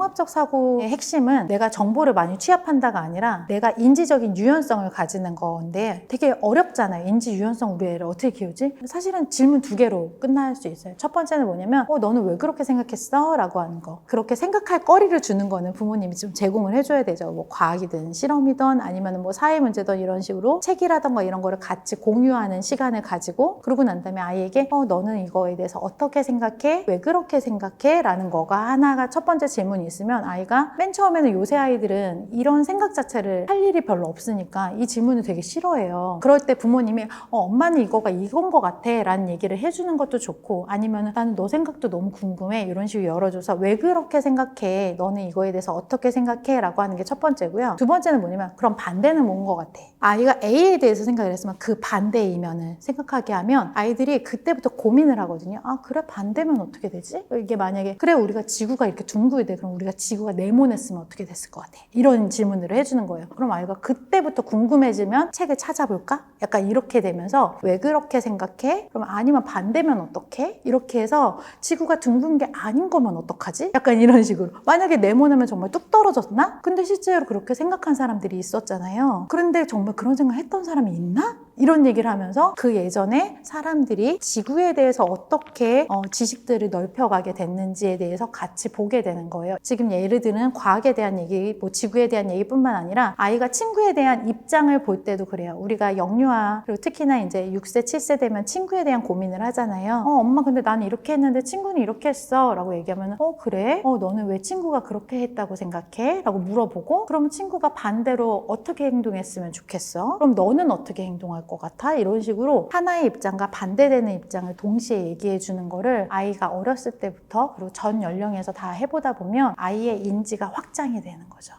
통합적 사고의 핵심은 내가 정보를 많이 취합한다가 아니라 내가 인지적인 유연성을 가지는 건데 되게 어렵잖아요. 인지 유연성 우리 애를 어떻게 키우지? 사실은 질문 두 개로 끝날 수 있어요. 첫 번째는 뭐냐면 어 너는 왜 그렇게 생각했어? 라고 하는 거. 그렇게 생각할 거리를 주는 거는 부모님이 좀 제공을 해줘야 되죠. 뭐 과학이든 실험이든 아니면 뭐 사회 문제든 이런 식으로 책이라던가 이런 거를 같이 공유하는 시간을 가지고 그러고 난 다음에 아이에게 어 너는 이거에 대해서 어떻게 생각해? 왜 그렇게 생각해? 라는 거가 하나가 첫 번째 질문이 있으면 아이가 맨 처음에는 요새 아이들은 이런 생각 자체를 할 일이 별로 없으니까 이 질문을 되게 싫어해요. 그럴 때 부모님이 어, 엄마는 이거가 이건 것 같아 라는 얘기를 해주는 것도 좋고 아니면 나는 너 생각도 너무 궁금해 이런 식으로 열어줘서 왜 그렇게 생각해? 너는 이거에 대해서 어떻게 생각해? 라고 하는 게 첫 번째고요. 두 번째는 뭐냐면 그럼 반대는 뭔 것 같아? 아이가 A에 대해서 생각을 했으면 그 반대의 이면을 생각하게 하면 아이들이 그때부터 고민을 하거든요. 아 그래 반대면 어떻게 되지? 이게 만약에 그래 우리가 지구가 이렇게 둥글대 그럼 우리가 지구가 네모냈으면 어떻게 됐을 것 같아? 이런 질문들을 해주는 거예요. 그럼 아이가 그때부터 궁금해지면 책을 찾아볼까? 약간 이렇게 되면서 왜 그렇게 생각해? 그럼 아니면 반대면 어떡해? 이렇게 해서 지구가 둥근 게 아닌 거면 어떡하지? 약간 이런 식으로 만약에 네모내면 정말 뚝 떨어졌나? 근데 실제로 그렇게 생각한 사람들이 있었잖아요. 그런데 정말 그런 생각 했던 사람이 있나? 이런 얘기를 하면서 그 예전에 사람들이 지구에 대해서 어떻게 어, 지식들을 넓혀가게 됐는지에 대해서 같이 보게 되는 거예요. 지금 예를 들은 과학에 대한 얘기, 뭐 지구에 대한 얘기뿐만 아니라 아이가 친구에 대한 입장을 볼 때도 그래요. 우리가 영유아 그리고 특히나 이제 6세, 7세 되면 친구에 대한 고민을 하잖아요. 어, 엄마 근데 나는 이렇게 했는데 친구는 이렇게 했어. 라고 얘기하면 어, 그래? 어, 너는 왜 친구가 그렇게 했다고 생각해? 라고 물어보고 그러면 친구가 반대로 어떻게 행동했으면 좋겠어? 그럼 너는 어떻게 행동할 것 같아? 이런 식으로 하나의 입장과 반대되는 입장을 동시에 얘기해 주는 거를 아이가 어렸을 때부터 그리고 전 연령에서 다 해보다 보면 아이의 인지가 확장이 되는 거죠.